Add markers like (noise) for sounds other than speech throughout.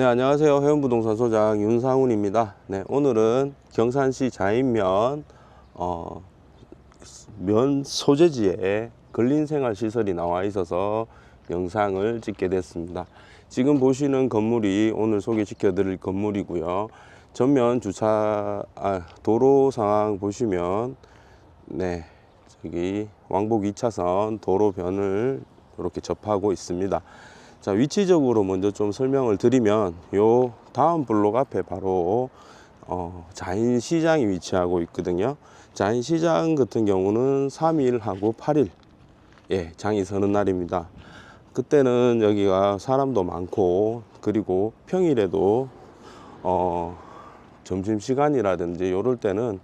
네, 안녕하세요. 해운부동산 소장 윤상훈입니다. 네, 오늘은 경산시 자인면, 어, 면 소재지에 근린생활시설이 나와 있어서 영상을 찍게 됐습니다. 지금 보시는 건물이 오늘 소개시켜 드릴 건물이고요. 전면 주차, 아, 도로 상황 보시면, 네, 저기 왕복 2차선 도로변을 이렇게 접하고 있습니다. 자, 위치적으로 먼저 좀 설명을 드리면 요 다음 블록 앞에 바로 어, 자인시장이 위치하고 있거든요. 자인시장 같은 경우는 3일하고 8일 예, 장이 서는 날입니다. 그때는 여기가 사람도 많고 그리고 평일에도 어, 점심 시간이라든지 요럴 때는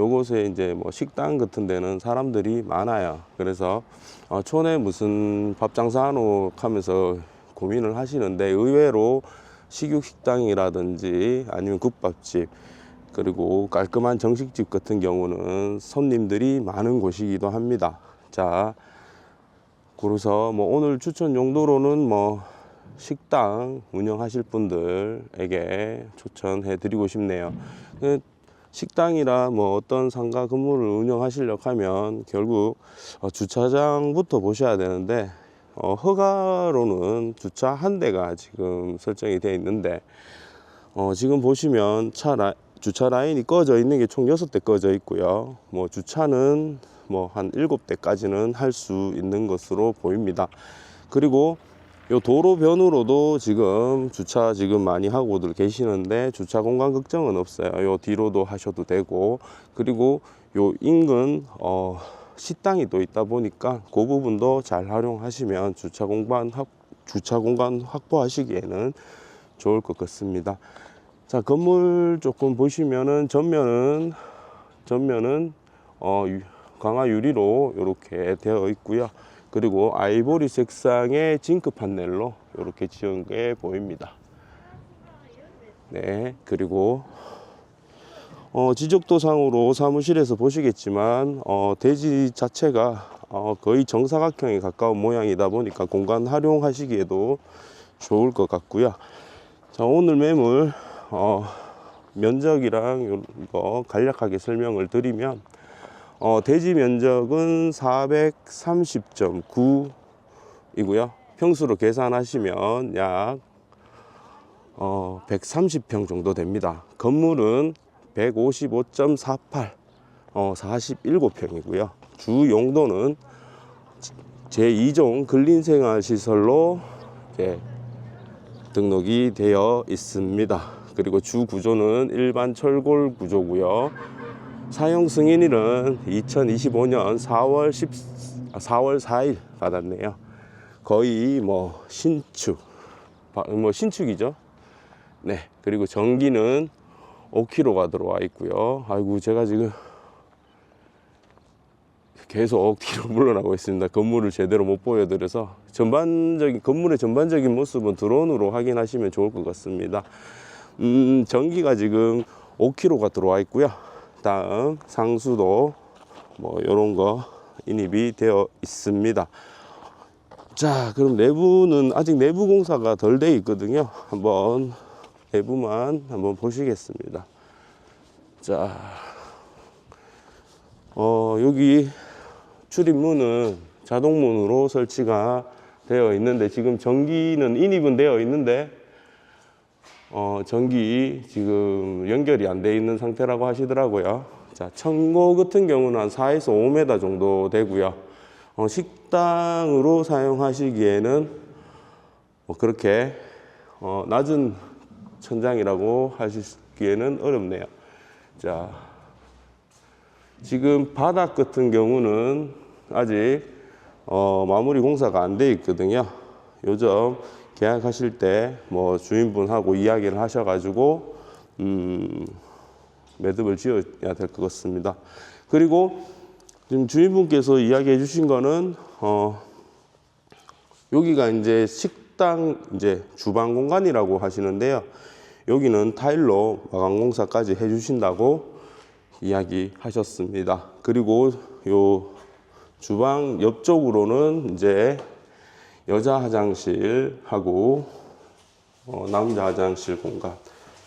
요곳에 이제 뭐 식당 같은 데는 사람들이 많아요. 그래서 어, 촌에 무슨 밥 장사하노 하면서 고민을 하시는데 의외로 식육 식당이라든지 아니면 국밥집 그리고 깔끔한 정식집 같은 경우는 손님들이 많은 곳이기도 합니다. 자, 그래서 뭐 오늘 추천 용도로는 뭐 식당 운영하실 분들에게 추천해 드리고 싶네요. 그 식당이라 뭐 어떤 상가 건물을 운영하시려고 하면 결국 어, 주차장부터 보셔야 되는데 어, 허가로는 주차 한 대가 지금 설정이 되어 있는데 어, 지금 보시면 차 라, 주차 라인이 꺼져 있는 게 총 여섯 대 꺼져 있고요. 뭐 주차는 뭐 한 일곱 대까지는 할 수 있는 것으로 보입니다. 그리고 요 도로변으로도 지금 주차 지금 많이 하고들 계시는데 주차 공간 걱정은 없어요. 요 뒤로도 하셔도 되고 그리고 요 인근 어 식당이 또 있다 보니까 그 부분도 잘 활용하시면 주차 공간 확 주차 공간 확보하시기에는 좋을 것 같습니다. 자 건물 조금 보시면은 전면은 전면은 어 유- 강화 유리로 이렇게 되어 있고요. 그리고 아이보리 색상의 징크 판넬로 이렇게 지은 게 보입니다. 네, 그리고 어, 지적도상으로 사무실에서 보시겠지만 어, 대지 자체가 어, 거의 정사각형에 가까운 모양이다 보니까 공간 활용하시기에도 좋을 것 같고요. 자, 오늘 매물 어, 면적이랑 이거 간략하게 설명을 드리면 어, 대지 면적은 430.9이고요. 평수로 계산하시면 약 어, 130평 정도 됩니다. 건물은 155.48, 어, 47평이고요. 주 용도는 제2종 근린생활시설로 등록이 되어 있습니다. 그리고 주 구조는 일반 철골 구조고요. 사용 승인일은 2025년 4월 10, 아, 4월 4일 받았네요. 거의 뭐 신축, 바- 뭐 신축이죠. 네. 그리고 전기는 5kg가 들어와 있고요. 아이고 제가 지금 계속 뒤로 (laughs) 물러나고 있습니다. 건물을 제대로 못 보여드려서 전반적인 건물의 전반적인 모습은 드론으로 확인하시면 좋을 것 같습니다. 음, 전기가 지금 5kg가 들어와 있고요. 다음 상수도 뭐 이런 거 인입이 되어 있습니다. 자, 그럼 내부는 아직 내부 공사가 덜 돼 있거든요. 한번 내부만 한번 보시겠습니다. 자, 어, 여기 출입문은 자동문으로 설치가 되어 있는데 지금 전기는 인입은 되어 있는데 어, 전기 지금 연결이 안 돼 있는 상태라고 하시더라고요. 자, 청고 같은 경우는 한 4에서 5m 정도 되고요. 어, 식당으로 사용하시기에는 뭐 그렇게 어, 낮은 천장이라고 하시기에는 어렵네요. 자, 지금 바닥 같은 경우는 아직 어, 마무리 공사가 안 돼 있거든요. 요점 계약하실 때 뭐 주인분하고 이야기를 하셔가지고 음, 매듭을 지어야 될 것 같습니다. 그리고 지금 주인분께서 이야기해 주신 거는 어, 여기가 이제 식당 이제 주방 공간이라고 하시는데요. 여기는 타일로 마감 공사까지 해 주신다고 이야기 하셨습니다. 그리고 요 주방 옆쪽으로는 이제 여자 화장실하고 어, 남자 화장실 공간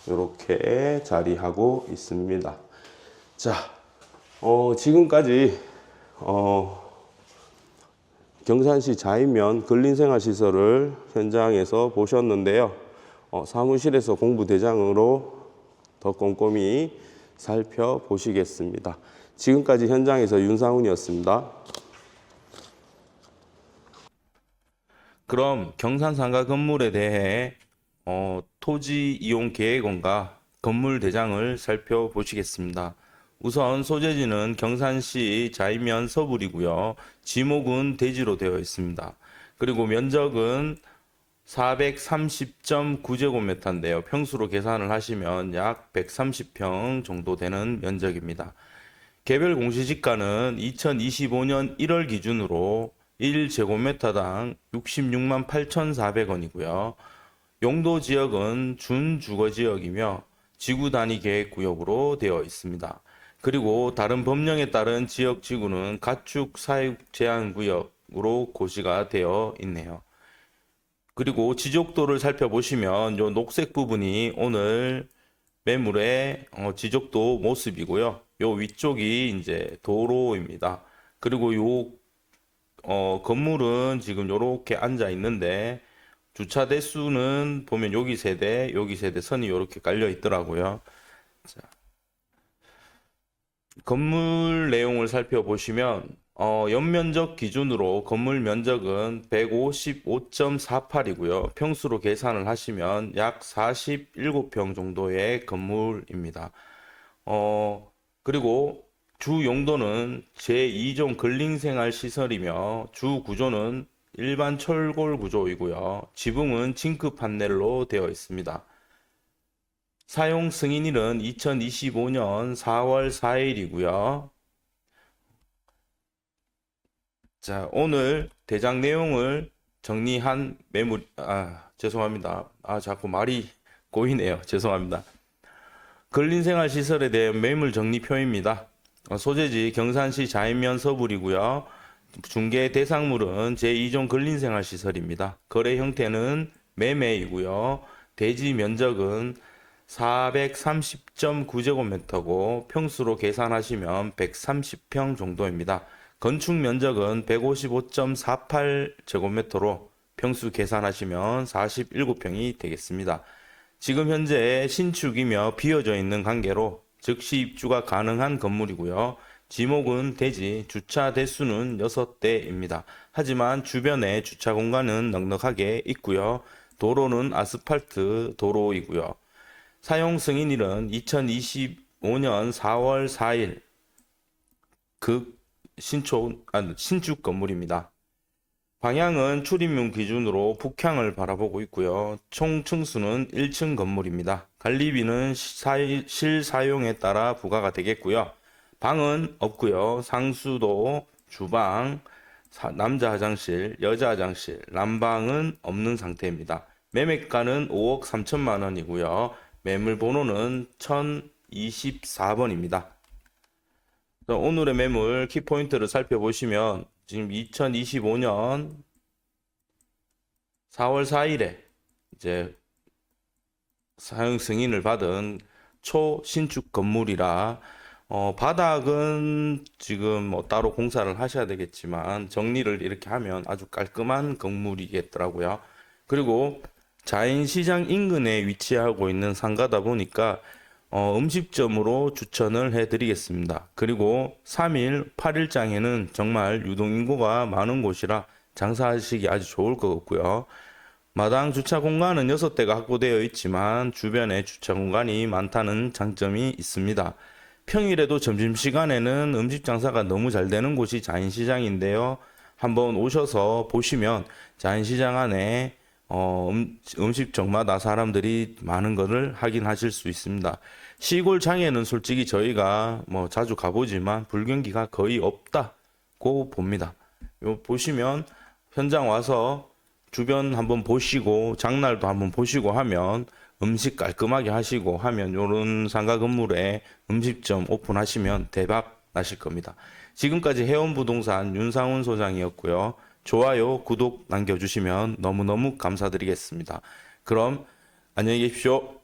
이렇게 자리하고 있습니다. 자, 어, 지금까지 어, 경산시 자인면 근린생활시설을 현장에서 보셨는데요. 어, 사무실에서 공부대장으로 더 꼼꼼히 살펴보시겠습니다. 지금까지 현장에서 윤상훈이었습니다. 그럼 경산상가 건물에 대해 어, 토지 이용 계획원과 건물 대장을 살펴보시겠습니다. 우선 소재지는 경산시 자이면 서불이고요. 지목은 대지로 되어 있습니다. 그리고 면적은 430.9제곱미터인데요. 평수로 계산을 하시면 약 130평 정도 되는 면적입니다. 개별 공시지가는 2025년 1월 기준으로 1제곱미터당 66만 8,400원이고요. 용도 지역은 준주거 지역이며 지구 단위 계획 구역으로 되어 있습니다. 그리고 다른 법령에 따른 지역 지구는 가축 사육 제한 구역으로 고시가 되어 있네요. 그리고 지적도를 살펴보시면 요 녹색 부분이 오늘 매물의 어, 지적도 모습이고요. 요 위쪽이 이제 도로입니다. 그리고 요 어, 건물은 지금 요렇게 앉아 있는데 주차 대수는 보면 여기 세대, 여기 세대 선이 요렇게 깔려 있더라고요. 자. 건물 내용을 살펴보시면 어, 연면적 기준으로 건물 면적은 155.48이고요. 평수로 계산을 하시면 약 47평 정도의 건물입니다. 어, 그리고 주 용도는 제2종 근린생활 시설이며 주 구조는 일반 철골 구조이고요. 지붕은 징크 판넬로 되어 있습니다. 사용 승인일은 2025년 4월 4일이고요. 자, 오늘 대장 내용을 정리한 매물, 아, 죄송합니다. 아, 자꾸 말이 고이네요. (laughs) 죄송합니다. 근린생활 시설에 대한 매물 정리표입니다. 어, 소재지 경산시 자인면 서불이고요. 중개 대상물은 제2종 근린생활 시설입니다. 거래 형태는 매매이고요. 대지 면적은 430.9제곱미터고 평수로 계산하시면 130평 정도입니다. 건축 면적은 155.48제곱미터로 평수 계산하시면 47평이 되겠습니다. 지금 현재 신축이며 비어져 있는 관계로 즉시 입주가 가능한 건물이고요. 지목은 대지, 주차 대수는 6대입니다. 하지만 주변에 주차 공간은 넉넉하게 있고요. 도로는 아스팔트 도로이고요. 사용 승인일은 2025년 4월 4일 극 신촌 아, 신축 건물입니다. 방향은 출입문 기준으로 북향을 바라보고 있고요. 총 층수는 1층 건물입니다. 관리비는 시- 실사용에 따라 부과가 되겠고요. 방은 없고요. 상수도, 주방, 사- 남자 화장실, 여자 화장실, 난방은 없는 상태입니다. 매매가는 5억 3천만 원이고요. 매물 번호는 1024번입니다. 오늘의 매물 키포인트를 살펴보시면 지금 2025년 4월 4일에 이제 사용 승인을 받은 초신축 건물이라 어, 바닥은 지금 뭐 따로 공사를 하셔야 되겠지만 정리를 이렇게 하면 아주 깔끔한 건물이겠더라고요. 그리고 자인시장 인근에 위치하고 있는 상가다 보니까 어, 음식점으로 추천을 해드리겠습니다. 그리고 3일, 8일장에는 정말 유동인구가 많은 곳이라 장사하시기 아주 좋을 것 같고요. 마당 주차 공간은 6대가 확보되어 있지만 주변에 주차 공간이 많다는 장점이 있습니다. 평일에도 점심시간에는 음식 장사가 너무 잘 되는 곳이 자인시장인데요. 한번 오셔서 보시면 자인시장 안에 어, 음, 음식점마다 사람들이 많은 것을 확인하실 수 있습니다. 시골 장에는 솔직히 저희가 뭐 자주 가보지만 불경기가 거의 없다고 봅니다. 요 보시면 현장 와서 주변 한번 보시고 장날도 한번 보시고 하면 음식 깔끔하게 하시고 하면 요런 상가 건물에 음식점 오픈하시면 대박 나실 겁니다. 지금까지 해원부동산 윤상훈 소장이었고요. 좋아요, 구독 남겨주시면 너무너무 감사드리겠습니다. 그럼 안녕히 계십시오.